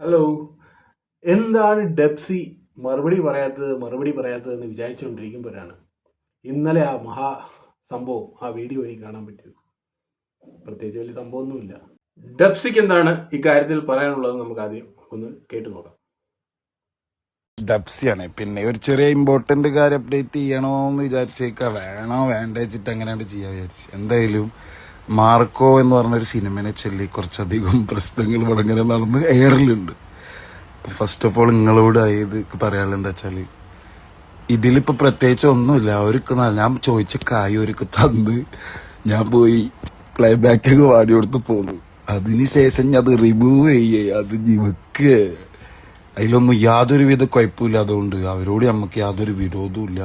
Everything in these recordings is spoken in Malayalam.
ഹലോ എന്താണ് ഡെപ്സി മറുപടി പറയാത്തത് മറുപടി പറയാത്തത് എന്ന് വിചാരിച്ചുകൊണ്ടിരിക്കുമ്പോഴാണ് ഇന്നലെ ആ മഹാ സംഭവം ആ വീഡിയോ എനിക്ക് കാണാൻ പറ്റിയത്. പ്രത്യേകിച്ച് വലിയ സംഭവമൊന്നുമില്ല. ഡെപ്സിക്ക് എന്താണ് ഇക്കാര്യത്തിൽ പറയാനുള്ളത് നമുക്ക് ആദ്യം ഒന്ന് കേട്ടു നോക്കാം. ഡബ്സിയാണ് പിന്നെ ഒരു ചെറിയ ഇമ്പോർട്ടന്റ് കാര്യം അപ്ഡേറ്റ് ചെയ്യണോ എന്ന് വിചാരിച്ചേക്ക. വേണോ വേണ്ട വെച്ചിട്ട് അങ്ങനെയാണ് ചെയ്യാൻ വിചാരിച്ചു. എന്തായാലും മാർക്കോ എന്ന് പറഞ്ഞൊരു സിനിമനെ ചൊല്ലി കുറച്ചധികം പ്രശ്നങ്ങൾ വടങ്ങനെ നടന്ന് എയറിലുണ്ട്. ഫസ്റ്റ് ഓഫ് ഓൾ നിങ്ങളോട് ഇത് പറയാനുള്ളത് എന്താ വെച്ചാൽ ഇതിലിപ്പോ പ്രത്യേകിച്ച് ഒന്നുമില്ല. അവർക്ക് ഞാൻ ചോദിച്ച കായ് അവർക്ക് തന്ന് ഞാൻ പോയി പ്ലേ ബാക്ക് ഒക്കെ വാടി കൊടുത്ത് പോന്നു. അതിനുശേഷം ഞാൻ അത് റിമൂവ് ചെയ്യേ അത് ജീവക്ക് അതിലൊന്നും അതിലൊന്നും യാതൊരുവിധ കുഴപ്പമില്ല അതുകൊണ്ട് അവരോട് നമുക്ക് യാതൊരു വിരോധവും ഇല്ല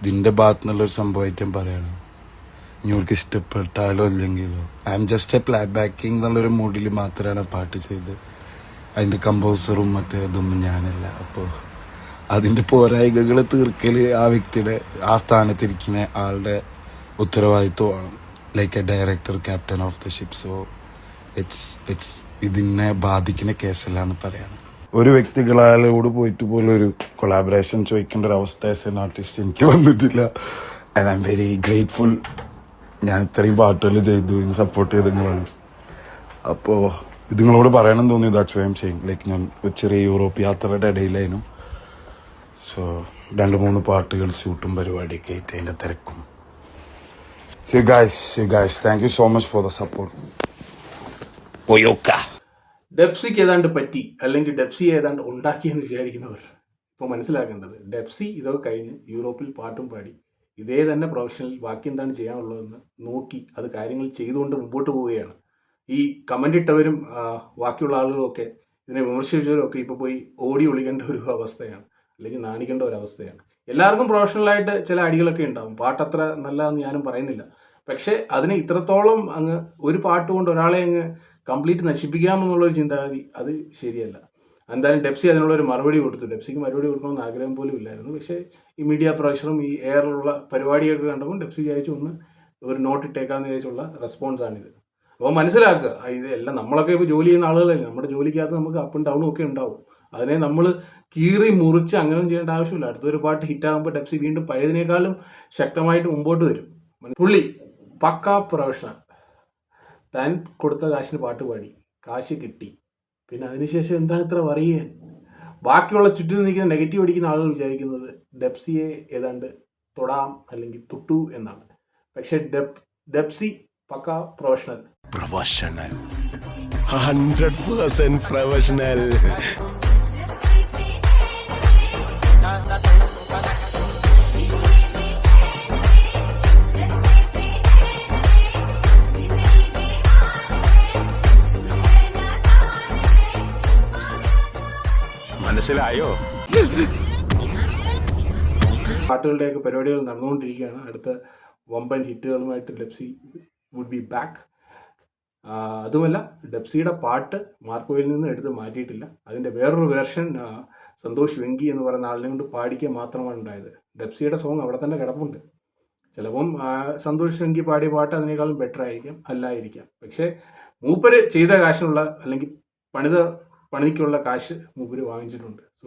ഇതിന്റെ ഭാഗത്തുനിന്നുള്ള ഒരു സംഭവമായിട്ട് ഞാൻ പറയാണ്. ഇവർക്ക് ഇഷ്ടപ്പെട്ടാലോ അല്ലെങ്കിലോ I'm just a play backing എന്നുള്ളൊരു മൂഡിൽ മാത്രമാണ് പാട്ട് ചെയ്ത് അതിന്റെ കമ്പോസറും മറ്റേ ഇതൊന്നും ഞാനല്ല. അപ്പോൾ അതിന്റെ പോരായികകൾ തീർക്കൽ ആ വ്യക്തിയുടെ ആ സ്ഥാനത്തിരിക്കുന്ന ആളുടെ ഉത്തരവാദിത്വമാണ്. Like a director captain of the ship so it's it's ഇതിനെ ബാധിക്കുന്ന കേസല്ല എന്ന് പറയാണ്. ഒരു വ്യക്തികളോട് പോയിട്ട് പോലും ഒരു കൊളാബറേഷൻ ചോദിക്കേണ്ട ഒരു അവസ്ഥ ആസ് എൻ ആർട്ടിസ്റ്റ് എനിക്ക് വന്നിട്ടില്ല. And I am very grateful ഞാൻ ഇത്രയും പാട്ടുകൾ ചെയ്തു സപ്പോർട്ട് ചെയ്ത് നിങ്ങളാണ്. അപ്പോൾ ഇത് നിങ്ങളോട് പറയണം തോന്നി ദാറ്റ്സ് വൈ എം ചെയ്യും. ലൈക്ക് ഞാൻ ഒരു ചെറിയ യൂറോപ്പ് യാത്രയുടെ ഇടയിലായിരുന്നു. സോ രണ്ട് മൂന്ന് പാട്ടുകൾ ഷൂട്ടും പരിപാടിയൊക്കെ ആയിട്ട് അതിന്റെ തിരക്കും. See guys see guys thank you so much for the support ഡെപ്സിക്ക് ഏതാണ്ട് പറ്റി അല്ലെങ്കിൽ ഡെപ്സി ഏതാണ്ട് ഉണ്ടാക്കിയെന്ന് വിചാരിക്കുന്നവർ ഇപ്പോൾ മനസ്സിലാക്കേണ്ടത് ഡെപ്സി ഇതൊക്കെ കഴിഞ്ഞ് യൂറോപ്പിൽ പാട്ടും പാടി. ഇതേ തന്നെ പ്രൊഫഷനിൽ ബാക്കി എന്താണ് ചെയ്യാനുള്ളതെന്ന് നോക്കി അത് കാര്യങ്ങൾ ചെയ്തുകൊണ്ട് മുമ്പോട്ട് പോവുകയാണ്. ഈ കമന്റ് ഇട്ടവരും ബാക്കിയുള്ള ആളുകളൊക്കെ ഇതിനെ വിമർശിച്ചവരും ഒക്കെ ഇപ്പോൾ പോയി ഓടി ഒളിക്കേണ്ട ഒരു അവസ്ഥയാണ്. അല്ലെങ്കിൽ നാണിക്കേണ്ട ഒരു അവസ്ഥയാണ്. എല്ലാവർക്കും പ്രൊഫഷണലായിട്ട് ചില അടികളൊക്കെ ഉണ്ടാവും. പാട്ടത്ര നല്ലതെന്ന് ഞാനും പറയുന്നില്ല. പക്ഷേ അതിനെ ഇത്രത്തോളം അങ്ങ് ഒരു പാട്ട് കൊണ്ട് ഒരാളെ അങ്ങ് കംപ്ലീറ്റ് നശിപ്പിക്കാമെന്നുള്ളൊരു ചിന്താഗതി അത് ശരിയല്ല. എന്തായാലും ഡെപ്സി അതിനുള്ളൊരു മറുപടി കൊടുത്തു. ഡെപ്സിക്ക് മറുപടി കൊടുക്കണമെന്ന് ആഗ്രഹം പോലും ഇല്ലായിരുന്നു. പക്ഷേ ഈ മീഡിയ പ്രഷറും ഈ എയറിലുള്ള പരിപാടിയൊക്കെ കണ്ടപ്പോൾ ഡെപ്സി വിചാരിച്ചു ഒന്ന് ഒരു നോട്ട് ഇട്ടേക്കാന്ന് വിചാരിച്ചുള്ള റെസ്പോൺസാണിത്. അപ്പോൾ മനസ്സിലാക്കുക ഇത് എല്ലാം നമ്മളൊക്കെ ഇപ്പോൾ ജോലി ചെയ്യുന്ന ആളുകളല്ലേ. നമ്മുടെ ജോലിക്കകത്ത് നമുക്ക് അപ്പും ഡൗണും ഒക്കെ ഉണ്ടാവും. അതിനെ നമ്മൾ കീറി മുറിച്ച് അങ്ങനെ ചെയ്യേണ്ട ആവശ്യമില്ല. അടുത്തൊരു പാട്ട് ഹിറ്റാകുമ്പോൾ ഡെപ്സി വീണ്ടും പഴയതിനേക്കാളും ശക്തമായിട്ട് മുമ്പോട്ട് വരും. പുള്ളി പക്കാ പ്രൊഫഷണൽ. താൻ കൊടുത്ത കാശിന് പാട്ട് പാടി. കാശ് കിട്ടി. പിന്നെ അതിനുശേഷം എന്താണ് ഇത്ര പറയാൻ ബാക്കിയുള്ള ചുറ്റും നിൽക്കുന്ന നെഗറ്റീവ് അടിക്കുന്ന ആളുകൾ വിചാരിക്കുന്നത് ഡെപ്സിയെ ഏതാണ്ട് തൊടാം അല്ലെങ്കിൽ തൊട്ടു എന്നാണ് പക്ഷേ ഡെപ് ഡെപ്സി പക്ക പ്രൊഫഷണൽ professional. 100% professional. മനസ്സിലായോ? പാട്ടുകളുടെയൊക്കെ പരിപാടികൾ നടന്നുകൊണ്ടിരിക്കുകയാണ്. അടുത്ത വമ്പൻ ഹിറ്റുകളുമായിട്ട് ഡെപ്സി വുഡ് ബി ബാക്ക് അതുമല്ല ഡെപ്സിയുടെ പാട്ട് മാർക്കോയിൽ നിന്ന് എടുത്ത് മാറ്റിയിട്ടില്ല. അതിന്റെ വേറൊരു വേർഷൻ സന്തോഷ് വെങ്കി എന്ന് പറയുന്ന ആളിനെ കൊണ്ട് പാടിക്കുക മാത്രമാണ് ഉണ്ടായത്. ഡെപ്സിയുടെ സോങ് അവിടെ തന്നെ കിടപ്പുണ്ട്. ചിലപ്പം സന്തോഷ് വെങ്കി പാടിയ പാട്ട് അതിനേക്കാളും ബെറ്റർ ആയിരിക്കാം അല്ലായിരിക്കാം. പക്ഷേ മൂപ്പര് ചെയ്ത കാശിനുള്ള അല്ലെങ്കിൽ പണിത പണിക്കുള്ള കാശ് മൂപ്പര് വാങ്ങിച്ചിട്ടുണ്ട്. So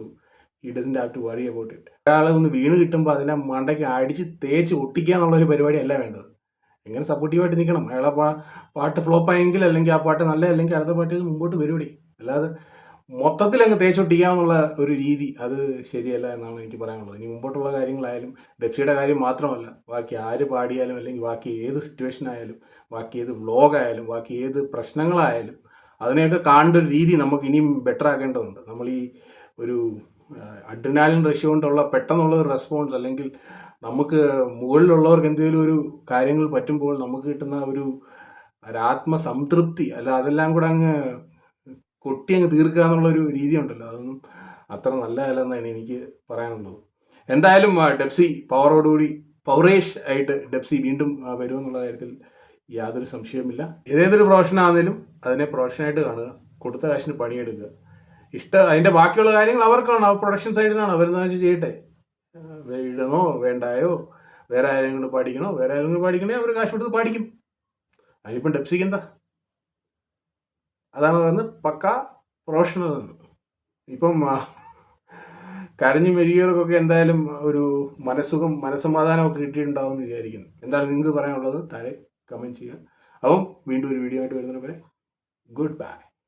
he doesn't have to worry about it ഒരാളെ ഒന്ന് വീണ് കിട്ടുമ്പോൾ അതിനെ മണ്ടയ്ക്ക് അടിച്ച് തേച്ച് ഒട്ടിക്കുക എന്നുള്ളൊരു പരിപാടി അല്ല വേണ്ടത്. എങ്ങനെ സപ്പോർട്ടീവായിട്ട് നിൽക്കണം അയാളെ പാ പാട്ട് ഫ്ലോപ്പായെങ്കിൽ അല്ലെങ്കിൽ ആ പാട്ട് നല്ല അല്ലെങ്കിൽ അടുത്ത പാട്ടിൽ മുമ്പോട്ട് വരുവടി. അല്ലാതെ മൊത്തത്തിൽ അങ്ങ് തേച്ചൊട്ടിക്കാമെന്നുള്ള ഒരു രീതി അത് ശരിയല്ല എന്നാണ് എനിക്ക് പറയാനുള്ളത്. ഇനി മുമ്പോട്ടുള്ള കാര്യങ്ങളായാലും ഡെപ്സിയുടെ കാര്യം മാത്രമല്ല ബാക്കി ആര് പാടിയാലും അല്ലെങ്കിൽ ബാക്കി ഏത് സിറ്റുവേഷൻ ആയാലും ബാക്കി ഏത് വ്ലോഗായാലും ബാക്കി ഏത് പ്രശ്നങ്ങളായാലും അതിനെയൊക്കെ കാണേണ്ട ഒരു രീതി നമുക്ക് ഇനിയും ബെറ്റർ ആക്കേണ്ടതുണ്ട്. നമ്മൾ ഈ ഒരു അഡ്രിനാലിൻ റഷ്യ കൊണ്ടുള്ള പെട്ടെന്നുള്ള ഒരു റെസ്പോൺസ് അല്ലെങ്കിൽ നമുക്ക് മുകളിലുള്ളവർക്ക് എന്തെങ്കിലും ഒരു കാര്യങ്ങൾ പറ്റുമ്പോൾ നമുക്ക് കിട്ടുന്ന ഒരു ഒരാത്മസംതൃപ്തി അല്ല അതെല്ലാം കൂടെ അങ്ങ് കൊട്ടി അങ്ങ് തീർക്കുക എന്നുള്ളൊരു രീതി ഉണ്ടല്ലോ. അതൊന്നും അത്ര നല്ലതല്ലെന്നാണ് എനിക്ക് പറയാനുള്ളത്. എന്തായാലും ഡെപ്സി പവറോടുകൂടി പൗറേഷ് ആയിട്ട് ഡെപ്സി വീണ്ടും വരുമെന്നുള്ള കാര്യത്തിൽ യാതൊരു സംശയവുമില്ല. ഏതേതൊരു പ്രൊഫഷനാണെങ്കിലും അതിനെ പ്രൊഫഷനായിട്ട് കാണുക കൊടുത്ത കാശിന് പണിയെടുക്കുക. ഇഷ്ട അതിന്റെ ബാക്കിയുള്ള കാര്യങ്ങൾ അവർക്കാണ്. അവർ പ്രൊഡക്ഷൻ സൈഡിലാണ് അവരെന്താ വെച്ചാൽ ചെയ്യട്ടെ. ഇടണോ വേണ്ടായോ വേറെ ആരെങ്കിലും കൊണ്ട് വേറെ ആരെങ്കിലും കൊണ്ട് പാടിക്കണേ അവർ കാശ് കൊടുത്ത് പാടിക്കും അതിനിപ്പം ഡെപ്സിക്ക് എന്താ? അതാണ് പറയുന്നത് പക്ക പ്രൊഫഷണൽ. ഇപ്പം കരഞ്ഞു മെഴുകിയവർക്കൊക്കെ എന്തായാലും ഒരു മനസ്സുഖം മനസ്സമാധാനമൊക്കെ കിട്ടിയിട്ടുണ്ടാവും എന്ന് വിചാരിക്കുന്നു. എന്താണ് നിങ്ങൾക്ക് പറയാനുള്ളത്? താഴെ കമന്റ് ചെയ്യുക. അപ്പം വീണ്ടും ഒരു വീഡിയോ ആയിട്ട് വരുന്നവരെ ഗുഡ് ബൈ